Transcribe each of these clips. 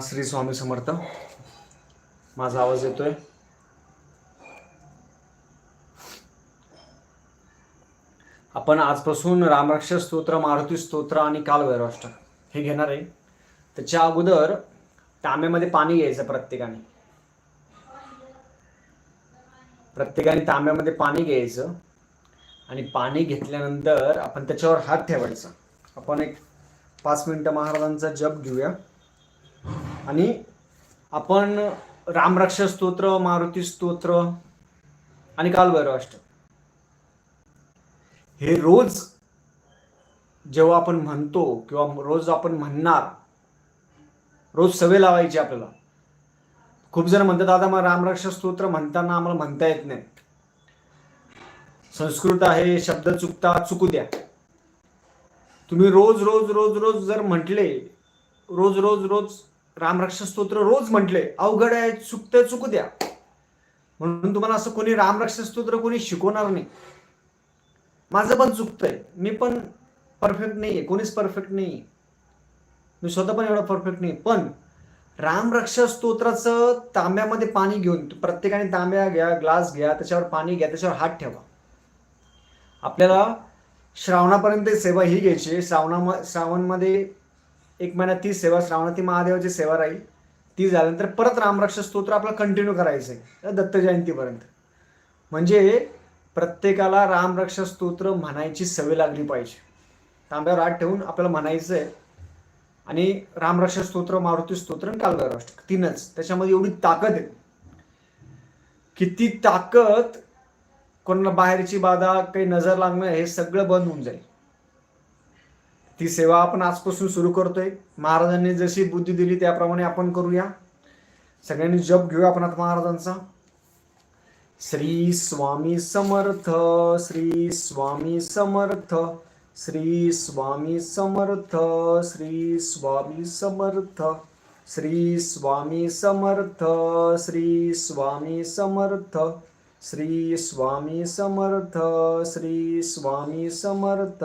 श्री स्वामी समर्थ. माझा आवाज येतोय? आपण आजपासून रामरक्ष स्तोत्र मारुती स्तोत्र आणि कालभैरवाष्ट हे घेणार आहे. त्याच्या अगोदर तांब्यामध्ये पाणी घ्यायचं प्रत्येकाने. प्रत्येकाने तांब्यामध्ये पाणी घ्यायचं आणि पाणी घेतल्यानंतर आपण त्याच्यावर हात ठेवायचा. आपण एक पाच मिनिटं महाराजांचा जप घेऊया. आणि आपण रामरक्ष स्तोत्र मारुती स्तोत्र आणि कालभैरवाष्ट हे रोज जेव्हा आपण म्हणतो किंवा रोज आपण म्हणणार रोज सवय लावायची आपल्याला. खूप जण म्हणतात दादा मग रामरक्ष स्तोत्र म्हणताना आम्हाला म्हणता येत नाही. संस्कृत आहे शब्द चुकता चुकू द्या. तुम्ही रोज रोज रोज रोज जर म्हटले रोज रोज रोज रामरक्षा स्तोत्र रोज म्हटले अवघड आहे चुकतं चुकू द्या. म्हणून तुम्हाला असं कोणी रामरक्षा स्तोत्र कोणी शिकवणार नाही. माझं पण चुकतंय. मी पण परफेक्ट नाही आहे कोणीच परफेक्ट नाही मी स्वतः पण एवढा परफेक्ट नाही पण रामरक्षा स्तोत्राचं तांब्यामध्ये पाणी घेऊन प्रत्येकाने तांब्या घ्या ग्लास घ्या त्याच्यावर पाणी घ्या त्याच्यावर हात ठेवा. आपल्याला श्रावणापर्यंत सेवा ही घ्यायची श्रावणा श्रावणमध्ये एक महिन्यात ती सेवा श्रावणाती महादेवाची सेवा राहील. ती झाल्यानंतर परत रामरक्ष स्तोत्र आपलं कंटिन्यू करायचं आहे दत्त जयंतीपर्यंत. म्हणजे प्रत्येकाला रामरक्ष स्तोत्र म्हणायची सवय लागली पाहिजे. तांब्यावर हात ठेवून आपल्याला म्हणायचं आहे आणि रामरक्ष स्तोत्र मारुती स्तोत्र आणि कालगाराष्ट्र तीनच. त्याच्यामध्ये एवढी ताकद आहे. की ती ताकद कोणाला बाहेरची बाधा काही नजर लागणं हे सगळं बंद होऊन जाईल. ती सेवा आपण आजपासून सुरू करतोय. महाराजांनी जशी बुद्धी दिली त्याप्रमाणे आपण करूया. सगळ्यांनी जप घेऊया आपण आता महाराजांचा. श्री स्वामी समर्थ श्री स्वामी समर्थ श्री स्वामी समर्थ श्री स्वामी समर्थ श्री स्वामी समर्थ श्री स्वामी समर्थ श्री स्वामी समर्थ श्री स्वामी समर्थ.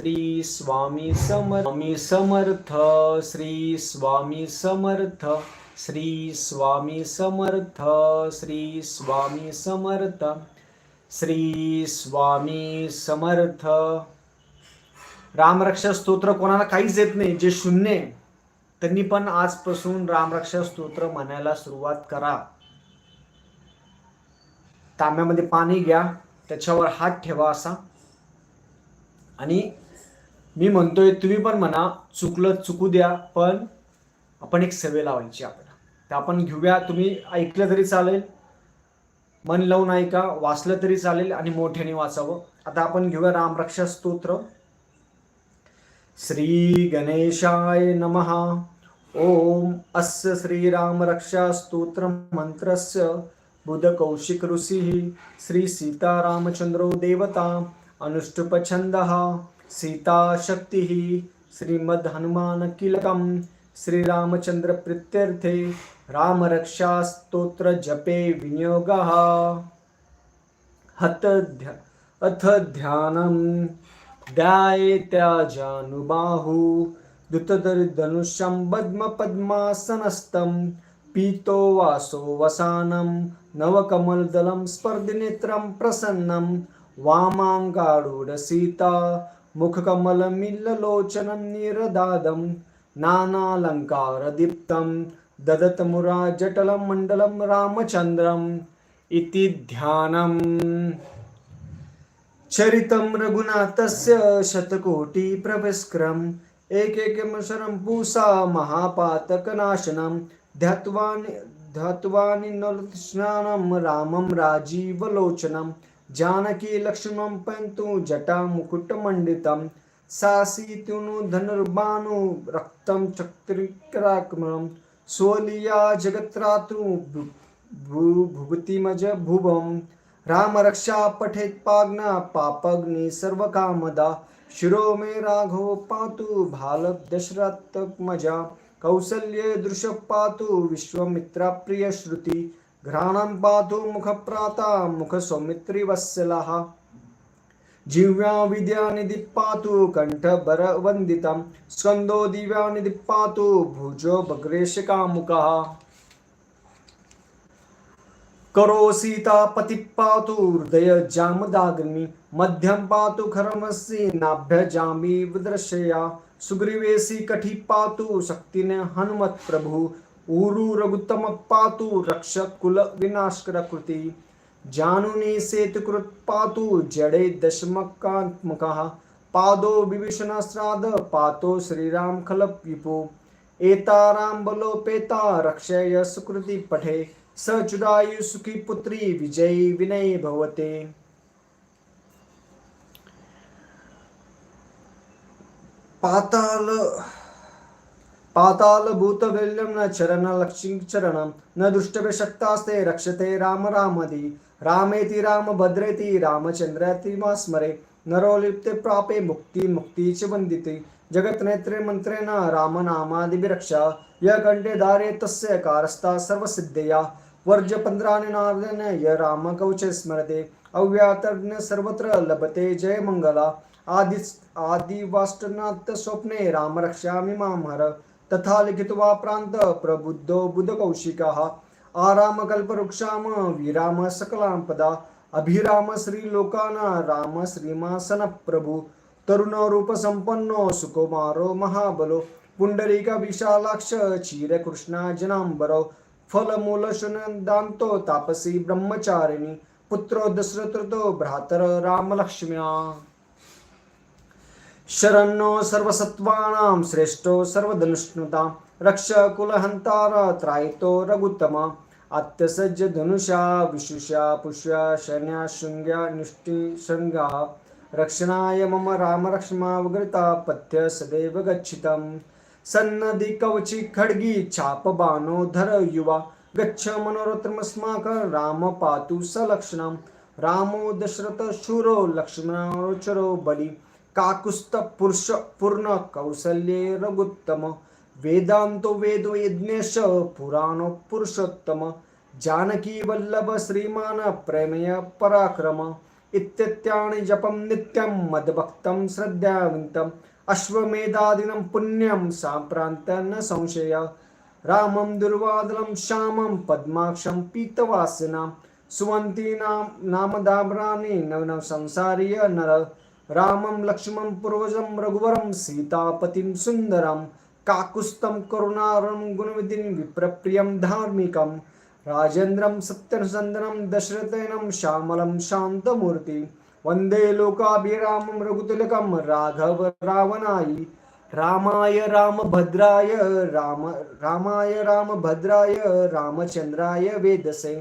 श्री स्वामी समर्थ समर्थ श्री स्वामी समर्थ श्री स्वामी समर्थ श्री स्वामी समर्थ श्री स्वामी समर्थ. रामरक्षा स्तोत्र कोणाला काहीच येत नाही जे शून्य आहे, त्यांनी पण आजपासून रामरक्षा स्तोत्र म्हणायला सुरुवात करा. तांब्यामध्ये पाणी घ्या त्याच्यावर हात ठेवा असा. आणि मी म्हणतोय तुम्ही पण म्हणा चुकलं चुकू द्या पण आपण एक सवय लावायची आपल्याला तर आपण घेऊया तुम्ही ऐकलं तरी चालेल मन लावून ऐका वाचलं तरी चालेल आणि मोठ्याने वाचावं. आता आपण घेऊया रामरक्षा स्तोत्र. श्री गणेशाय नमः. ओम अस्य श्रीरामरक्षा स्तोत्र मंत्रस्य बुधकौशिक ऋषिः. श्री सीतारामचंद्रो देवता अनुष्टुपछन्दः सीताशक्ति श्रीमद्हनुमानकीलकं श्रीरामचन्द्रप्रीत्यर्थे रामरक्षास्तोत्रजपे विनियोगः। हत ध्या अथ ध्यानं ध्यायेत्याजानुबाहु। धृतदरिधनुष्यं पद्मपद्मासनस्तं पीतो वासो वसानं नवकमलदलं स्पर्धिनेत्रं प्रसन्नं वामाङ्गारूढसीता। मुखकमलमिल्ललोचनं निरदादं नानालङ्कारदीप्तं ददतमुराजटलं मण्डलं रामचन्द्रम् इति ध्यानम् चरितं रघुनाथस्य शतकोटिप्रभस्क्रम् एकैकं शरं पूषा महापातकनाशनं ध्यात्वानि ध्यात्वानि नलस्नानं रामं राजीवलोचनं జానకీ లక్ష్మణం పంతు జటా ముకుటమండితం సాసీతును ధనుర్బాను రక్తం చక్రిక్రాక్రమణం సోలియా జగత్రాతు భూభుతిమజ భువం रामरक्षा पठेत पाग्ना पापग्नी सर्व कामदा शिरो मे राघव पातु भालक दशरथक मजा कौसल्ये दृश पातु विश्वमित्रा प्रिय श्रुती घ्राणं पातु मुखप्राता मुख सौमित्री वत्सलः जिह्व्या विद्यानिधि पातु स्कन्दो दिव्यानिधिपातु भुजो भग्रेशकामुकः करो सीता पति पातु हृदय जामदाग्नि मध्यम पातु खरमसि नाभ्य जामी विदृशया सुग्रीवेसी कठी पातु शक्तिने हनुमत्प्रभु ऊरु रघुत्तम पातु रक्षक कुल विनाशकर कृती जानुनी सेतुकृत पातु जडे दशमकात्मकः पादो विभीषणश्राद पातो श्रीराम खलप विपो एताराम बलोपेता रक्षय सुकृती पठे सचुरायु सुखी पुत्री विजयी विनय भवते पाताल पातालभूतवल्यं न चरण लक्ष्मीचरणं न दुष्टवे शक्तास्ते रक्षते राम रामदी। रामेति राम भद्रेति रामचंद्रेति मा स्मरे। नरो लिप्ते प्रापे मुक्ती मुक्तीच च जगत जगत्नेत्रे मन्त्रेण रामनामादिभिरक्षा य कंठे धारे तस्य कारस्ता सर्वसिद्धया। वर्ज पंद्राने य राम स्मरते अव्यातज्ञ सर्वत्र लभते जयमङ्गला मंगला। आदि आदिवाष्टनाथ स्वप्ने राम रक्षामि मां हर। तथा लिखित्वा प्रान्त प्रबुद्धो बुधकौशिकः। आरामकल्पवृक्षाम विराम सकलां पदा अभिराम श्रीलोकाना राम श्रीमासनप्रभु तरुणरूपसम्पन्नो सुकुमारो महाबलो। पुण्डरीकविशालाक्ष विशालाक्ष फलमूलशुनदान्तो तापसी ब्रह्मचारिणी। पुत्रो दशरथो भ्रातर रामलक्ष्म्या। शरणो सर्वसत्त्वानां श्रेष्ठो सर्वधनुष्णुता रक्ष कुलहंतार त्रायितो रघुत्तमा अत्यसज्ज धनुषा विशुषा पुष्या शन्या शृंग्या निष्ठी रक्षणाय मम रामरक्ष्मावगृता पथ्य सदैव गच्छितम्। सन्नदि कवची खड्गी चाप धर युवा गच्छ मनोरथमस्माक राम पातु सलक्षणं रामो दशरथ शूरो लक्ष्मणोचरो बली। काकुस्त पुरुष पूर्ण कौसल्ये रघुत्तम। वेदांतो वेदो यज्ञेश पुराणो पुरुषोत्तम। जानकी वल्लभ श्रीमान प्रेमय पराक्रम। इत्यत्याणि जपं नित्यं मद्भक्तं श्रद्धावन्तम् अश्वमेधादिनं पुण्यं साम्प्रान्त न संशय। रामं दुर्वादलं श्यामं पद्माक्षं पीतवासिनां। सुवन्तीनां नामदाम्राणि नवनव संसारीय नर। रामं लक्ष्मं पूर्वजं रघुवरं सीतापतिं सुन्दरं काकुस्तं करुणारं गुणविधिं विप्रप्रियं धार्मिकं राजेन्द्रं सत्यनुसन्दनं दशरथेनं श्यामलं शान्तमूर्ति वन्दे लोकाभिरामं रघुतिलकं राघव रावणायि रामाय रामभद्राय राम रामाय रामभद्राय रामचन्द्राय वेदसे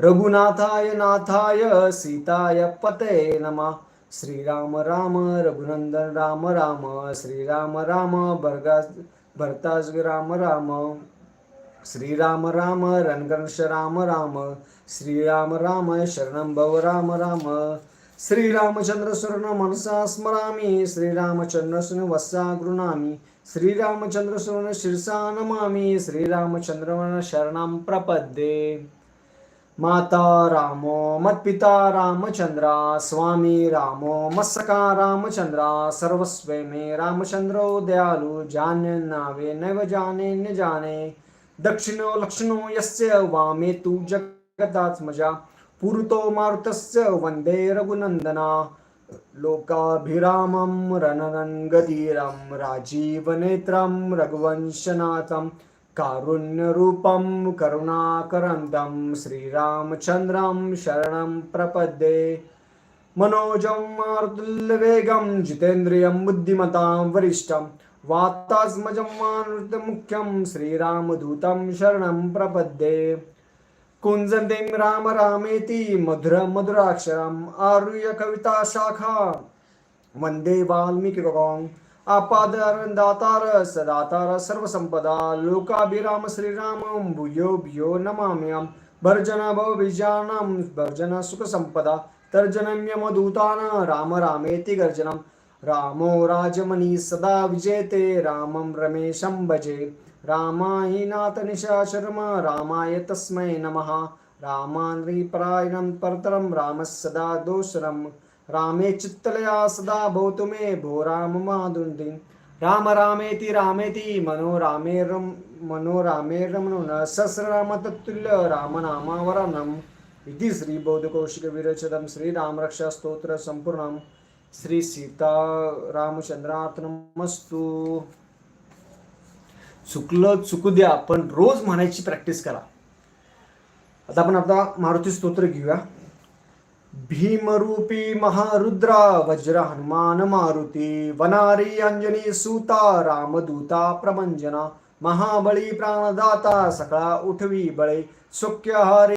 रघुनाथाय नाथाय सीताय पतये नमः। श्रीराम राम रघुनंदन राम राम श्रीराम राम भरगा भरताज राम राम श्रीराम राम रणगणश राम राम श्रीराम राम शरणं भव राम राम श्रीरामचंद्र सुर्ण मनसा स्मरामि श्रीरामचंद्र सुन वत्सा गृणामि श्रीरामचंद्र सुन शिरसा नमामि श्रीरामचंद्र शरणं प्रपद्ये। माता रामो मत्पिता रामचंद्रा स्वामी रामो मत्सका रामचंद्रा सर्वस्वे मे रामचंद्रो दयालु जान्य नावे नैव जाने न जाने। दक्षिणो लक्षणो यस्य वामे तु जगदात्मजा। पुरतो मारुतस्य वन्दे रघुनन्दना। लोकाभिरामं रणरङ्गधीरं राजीवनेत्रं रघुवंशनाथं कारुण्यरूपं करुणाकरन्दं श्रीरामचन्द्रं शरणं प्रपद्ये। मनोजं मारुतुल्यवेगं जितेन्द्रियं बुद्धिमतां वरिष्ठं। वात्तास्मजं मानृतमुख्यं श्रीरामदूतं शरणं प्रपद्ये। कुञ्जन्तीं राम रामेति मधुर मधुराक्षरम् आरुह्य कविता शाखा। वन्दे वाल्मीकिकौं आपादार दातार सदातार सर्वसंपदा लोकाभिराम श्रीरामं भूयो भूयो नमाम्यां भर्जन भवबीजानां भर्जन सुख संपदा तर्जनम्यमदूतान राम रामेति गर्जनं रामो राजमणि सदा विजेते रामं रमेशं भजे। रामायि नाथ निशाचरम रामाय तस्मै नमः। रामान्रीपरायणं परतरं रामः सदा दोषरं रामे चित्तलया सदा भवतु मे भो राम मादुण्डिं राम रामेति रामेति मनो रामे रम मनो रामे रमणो न सहस्रनाम तत्तुल्य रामनामावरणम् इति श्रीबौद्धकौशिकविरचितं श्रीरामरक्षास्तोत्र सम्पूर्णं श्री सीता चुकलं चुकू द्या पण रोज म्हणायची प्रॅक्टिस करा. आता आपण आता मारुती स्तोत्र घेऊया. भीमरूपी महारुद्रा वज्र हनुमान मारुती वनारी अंजनी सूता रामदूता प्रमंजना महाबळी प्राणदाता सकळा उठवी बळे सुख्य हरे